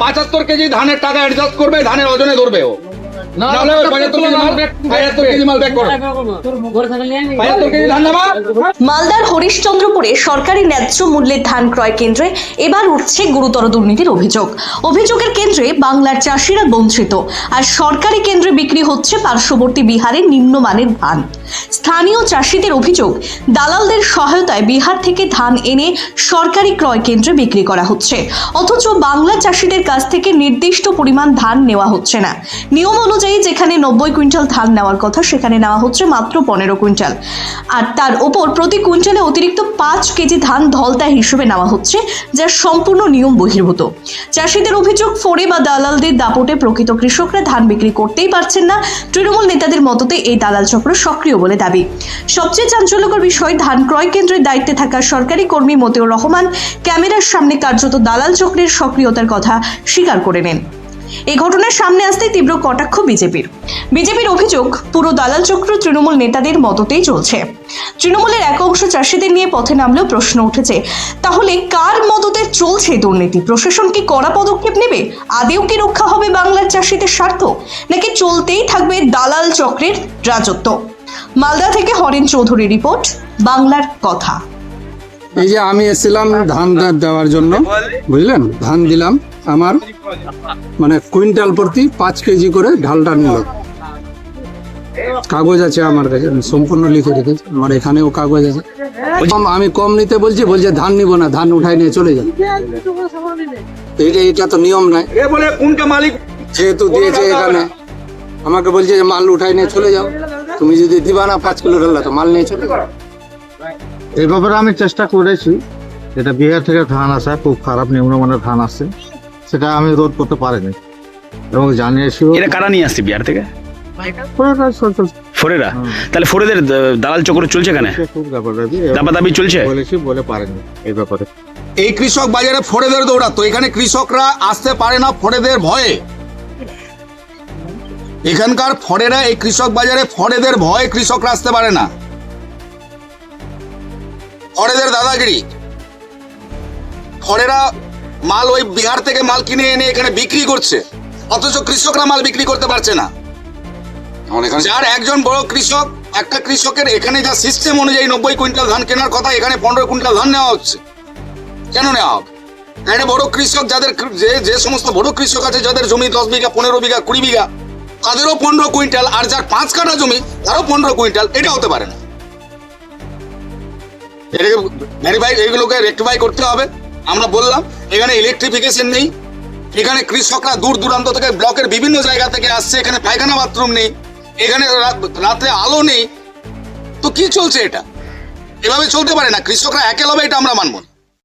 পঁচাত্তর কেজি ধানের টাকা অ্যাডজাস্ট করবে ধানের ওজনে ধরবে ও। মালদার হরিশচন্দ্রপুরে সরকারি ন্যায্য মূল্যের ধান ক্রয় কেন্দ্রে এবার উঠছে গুরুতর দুর্নীতির অভিযোগ। অভিযোগের কেন্দ্রে বাংলার চাষিরা বঞ্চিত। আর সরকারি কেন্দ্রে বিক্রি হচ্ছে পার্শ্ববর্তী বিহারের নিম্নমানের ধান। স্থানীয় চাষিদের অভিযোগ, দালালদের সহায়তায় বিহার থেকে ধান এনে সরকারি ক্রয় কেন্দ্রে বিক্রি করা হচ্ছে। অথচ বাংলা চাষিদের কাছ থেকে নির্দিষ্ট পরিমাণ ধান নেওয়া হচ্ছে না। নিয়ম অনুযায়ী যেখানে নব্বই কুইন্টাল ধান নেওয়ার কথা, সেখানে নেওয়া হচ্ছে মাত্র পনেরো কুইন্টাল। আর তার ওপর প্রতি কুইন্টালে অতিরিক্ত পাঁচ কেজি ধান ধলতা হিসেবে নেওয়া হচ্ছে, যা সম্পূর্ণ নিয়ম বহির্ভূত। চাষিদের অভিযোগ, ফোরে বা দালালদের দাপটে প্রকৃত কৃষকরা ধান বিক্রি করতেই পারছেন না। তৃণমূল নেতাদের মততে এই দালাল চক্র সক্রিয় বলে দাবি। সবচেয়ে চাঞ্চল্যকর বিষয়, ধান ক্রয় কেন্দ্রের দায়িত্বে থাকা সরকারি কর্মী মতিউর রহমান ক্যামেরার সামনে কার্যত দালাল চক্রের সক্রিয়তার কথা স্বীকার করে নেন। এই ঘটনার সামনে আসতে তীব্র কটাক্ষ বিজেপির। বিজেপির অভিযোগ, পুরো দালাল চক্র তৃণমূল নেতাদের মদতেই চলছে। তৃণমূলের এক অংশ চাষিদের নিয়ে পথে নামলেও প্রশ্ন উঠেছে, তাহলে কার মদতে চলছে দুর্নীতি? প্রশাসন কি কড়া পদক্ষেপ নেবে? আদেও কি রক্ষা হবে বাংলার চাষিদের স্বার্থ? নাকি চলতেই থাকবে দালাল চক্রের রাজত্ব? মালদা থেকে হরেন চৌধুরী রিপোর্ট বাংলার কথা। এই যে আমি এসেছিলাম ধান দেওয়ার জন্য বুঝলেন? ধান দিলাম আমার মানে কুইন্টাল প্রতি পাঁচ কেজি করে ঢালটা নিল। কাগজ আছে আমার কাছে আমি সম্পূর্ণ লিখে রেখেছি আমার এখানেও কাগজ আছে। কম- আমি কম নিতে বলছি বলছে ধান নিব না ধান উঠাই নিয়ে চলে যান এটা এটা তো নিয়ম নাই। কোনটা মালিক? যেহেতু দিয়েছে এখানে আমাকে বলছে যে মাল উঠাই নিয়ে চলে যাও। তুমি যদি দিবা না পাঁচ কিলো ঢাললা তো মাল নিয়ে চলে এই ব্যাপারে আমি চেষ্টা করেছি। যেটা বিহার থেকে ধান আসা খুব খারাপ নিম্নমানের ধান আসছে। সেটা আমি রোধ করতে পারিনি। এবং জানিয়েছিও এটা কারা নিয়ে আসছে বিহার থেকে? পুরোটা চল- চল- ফোরেরা তাহলে ফোরেদের দালাল চক্র চলছে কেন ব্যাপারটা চলছে? বলেছি বলে পারেনি এই ব্যাপারে। এই কৃষক বাজারে ফোড়েদের দৌড়াতো। এখানে কৃষকরা আসতে পারে না ফোড়েদের ভয়ে। এখানকার ফড়েরা এই কৃষক বাজারে ফড়েদের ভয়ে কৃষকরা আসতে পারে না। ফড়েদের দাদাগিরি। ফড়েরা মাল ওই বিহার থেকে মাল কিনে এনে এখানে বিক্রি করছে। অথচ কৃষকরা মাল বিক্রি করতে পারছে না। যার একজন বড় কৃষক একটা কৃষকের এখানে যা সিস্টেম অনুযায়ী নব্বই কুইন্টাল ধান কেনার কথা এখানে পনেরো কুইন্টাল ধান নেওয়া হচ্ছে। কেন নেওয়া হবে? একটা বড় কৃষক যাদের যে যে সমস্ত বড় কৃষক আছে যাদের জমি দশ বিঘা পনেরো বিঘা কুড়ি বিঘা তাদেরও পনেরো কুইন্টাল আর যার পাঁচ কাঠা জমি, তারও পনেরো কুইন্টাল, এটা হতে পারে না। এটাকে ভেরিফাই এগুলোকে রেক্টিফাই করতে হবে। আমরা বললাম, এখানে ইলেকট্রিফিকেশন নেই, এখানে কৃষকরা দূর দূরান্ত থেকে ব্লকের বিভিন্ন জায়গা থেকে আসছে, এখানে পায়খানা বাথরুম নেই, এখানে রাতে আলো নেই। তো কি চলছে এটা? এভাবে চলতে পারে না, কৃষকরা একেলবে এটা আমরা মানব না।